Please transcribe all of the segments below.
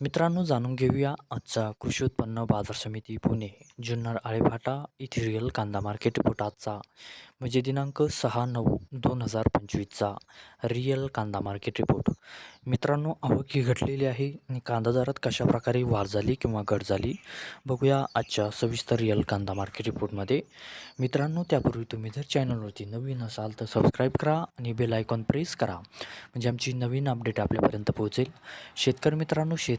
मित्रांनो जाणून घेऊया आजचा कृषी उत्पन्न बाजार समिती पुणे जुन्नर आळेफाटा येथे रिअल कांदा मार्केट रिपोर्ट आजचा. म्हणजे दिनांक सहा नऊ दोन हजार पंचवीसचा रिअल कांदा मार्केट रिपोर्ट मित्रांनो आवक ही घटलेली आहे आणि कांदा दरात कशाप्रकारे वाढ झाली किंवा घट झाली बघूया आजच्या सविस्तर रिअल कांदा मार्केट रिपोर्टमध्ये मित्रांनो त्यापूर्वी तुम्ही जर चॅनलवरती नवीन असाल तर सबस्क्राईब करा आणि बेल आयकॉन प्रेस करा. म्हणजे आमची नवीन अपडेट आपल्यापर्यंत पोहोचेल. शेतकरी मित्रांनो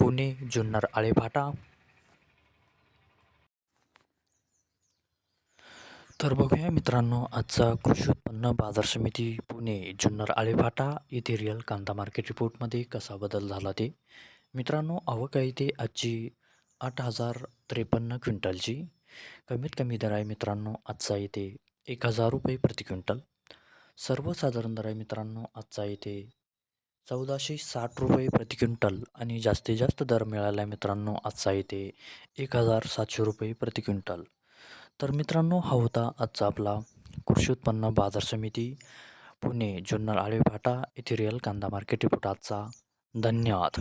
पुणे जुन्नर आळेफाटा. तर बघूया मित्रांनो आजचा कृषी उत्पन्न बाजार समिती पुणे जुन्नर आळेफाटा येथे रिअल कांदा मार्केट रिपोर्टमध्ये कसा बदल झाला ते. मित्रांनो आवक आहे ते आजची आठ हजार त्रेपन्न क्विंटलची. कमीत कमी दर आहे मित्रांनो आजचा येते एक हजार रुपये प्रति क्विंटल. सर्वसाधारण दर आहे मित्रांनो आजचा येते चौदाशे साठ रुपये प्रति क्विंटल आणि जास्तीत जास्त दर मिळाला आहे मित्रांनो आजचा येते एक हजार सातशे रुपये प्रति क्विंटल. तर मित्रांनो हा होता आजचा आपला कृषी उत्पन्न बाजार समिती पुणे जुन्नर आळेभाटा येथे रिअल कांदा मार्केट रिपोर्ट आजचा. धन्यवाद.